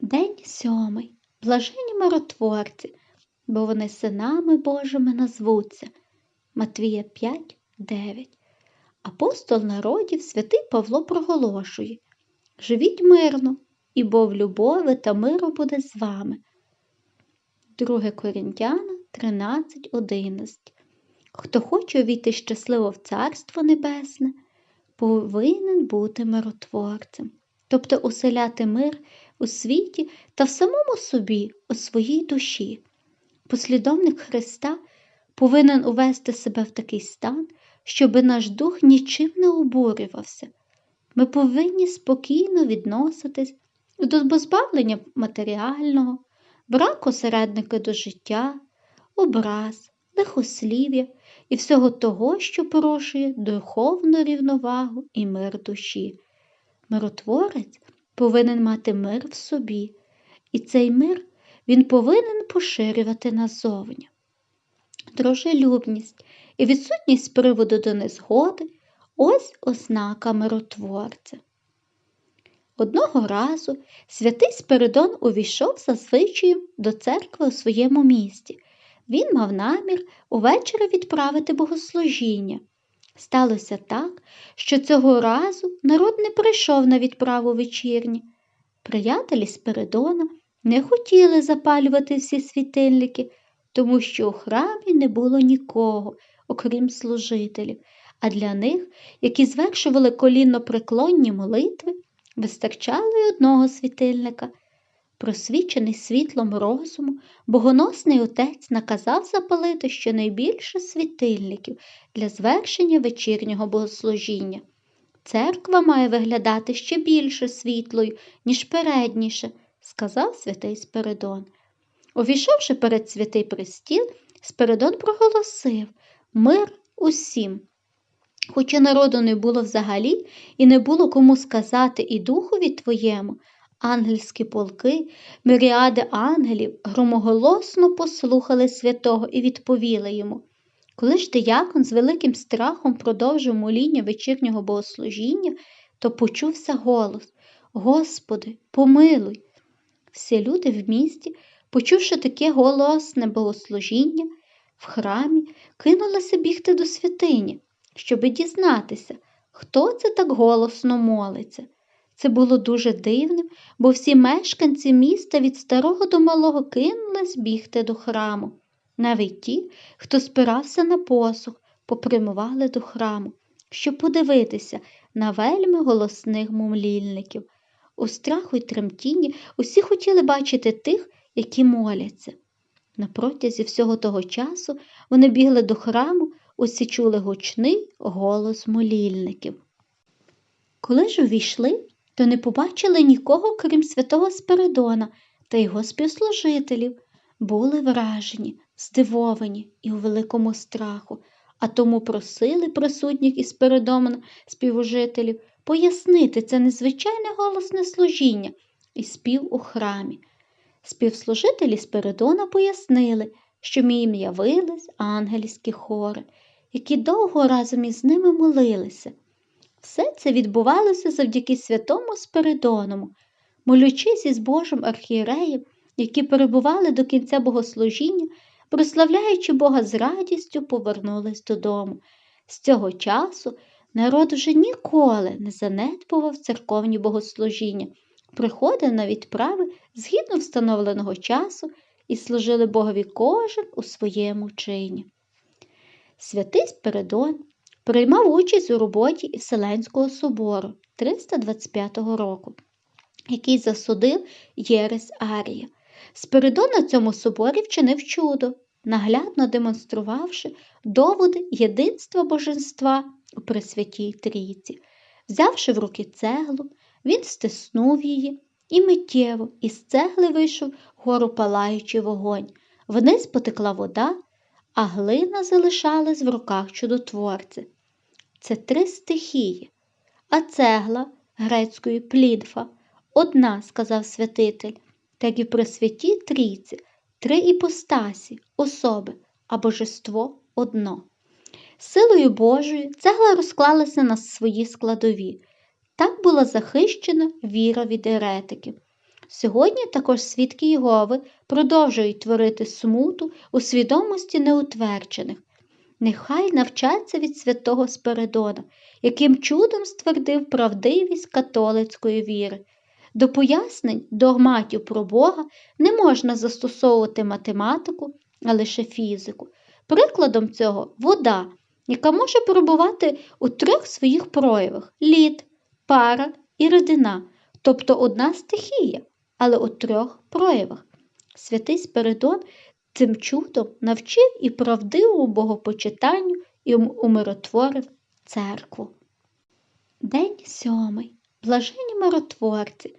День сьомий. Блажені миротворці, бо вони синами Божими назвуться. Матвія 5, 9. Апостол народів святий Павло проголошує Живіть мирно, і бо в любові та миру буде з вами. 2 Корінтяна 13, 11. Хто хоче увійти щасливо в Царство Небесне, повинен бути миротворцем, тобто уселяти мир у світі та в самому собі, у своїй душі. Послідовник Христа повинен увести себе в такий стан, щоби наш дух нічим не обурювався. Ми повинні спокійно відноситись до позбавлення матеріального, браку середника до життя, образ, лихослів'я і всього того, що порушує духовну рівновагу і мир душі. Миротворець повинен мати мир в собі, і цей мир він повинен поширювати назовні. Дружелюбність і відсутність приводу до незгоди ось ознака миротворця. Одного разу святий Спиридон увійшов за до церкви у своєму місті. Він мав намір увечері відправити богослужіння. Сталося так, що цього разу народ не прийшов на відправу вечірні. Приятелі Спиридона не хотіли запалювати всі світильники, тому що у храмі не було нікого, окрім служителів, а для них, які звершували колінно преклонні молитви, вистачало й одного світильника. Просвічений світлом розуму, богоносний отець наказав запалити щонайбільше світильників для звершення вечірнього богослужіння. Церква має виглядати ще більше світлою, ніж передніше, сказав святий Спиридон. Увійшовши перед святий престіл, Спиридон проголосив мир усім. Хоча народу не було взагалі і не було кому сказати і духові твоєму, ангельські полки, міріади ангелів громоголосно послухали святого і відповіли йому. Коли ж диякон з великим страхом продовжив моління вечірнього богослужіння, то почувся голос Господи, помилуй. Всі люди в місті, почувши таке голосне богослужіння, в храмі кинулися бігти до святині, щоби дізнатися, хто це так голосно молиться. Це було дуже дивним, бо всі мешканці міста від старого до малого кинулись бігти до храму. Навіть ті, хто спирався на посух, попрямували до храму, щоб подивитися на вельми голосних мумлільників. У страху й тремтінні усі хотіли бачити тих, які моляться. На протязі всього того часу вони бігли до храму, усі чули гучний голос молільників. Коли ж увійшли, то не побачили нікого, крім святого Спиридона та його співслужителів, були вражені, здивовані і у великому страху, а тому просили присутніх із Спиридоном співужителів пояснити це незвичайне голосне служіння і спів у храмі. Співслужителі Спиридона пояснили, що їм явились ангельські хори, які довго разом із ними молилися. Все це відбувалося завдяки святому Спиридоному, молючись із Божим архієреєм, які перебували до кінця богослужіння, прославляючи Бога з радістю, повернулись додому. З цього часу народ вже ніколи не занедбував церковні богослужіння, приходив на відправи згідно встановленого часу і служили Богові кожен у своєму чині. Святий Спиридон приймав участь у роботі Вселенського собору 325 року, який засудив Єрес Арія. Спиридон на цьому соборі вчинив чудо, наглядно демонструвавши доводи єдинства божества у Пресвятій Трійці. Взявши в руки цеглу, він стиснув її і миттєво із цегли вийшов гору палаючий вогонь. Вниз потекла вода, а глина залишалась в руках чудотворця. Це три стихії, а цегла грецької плідфа одна, сказав святитель, так і при святій трійці, три іпостасі, особи, а божество одно. Силою Божою цегла розклалася на свої складові. Так була захищена віра від еретиків. Сьогодні також свідки Єгови продовжують творити смуту у свідомості неутверджених. Нехай навчаться від святого Спиридона, яким чудом ствердив правдивість католицької віри. До пояснень догматів про Бога не можна застосовувати математику, а лише фізику. Прикладом цього вода, яка може перебувати у трьох своїх проявах лід, пара і рідина, тобто одна стихія, але у трьох проявах. Святий Спиридон цим чудом навчив і правдивому богопочитанню і умиротворив церкву. День сьомий. Блажені миротворці,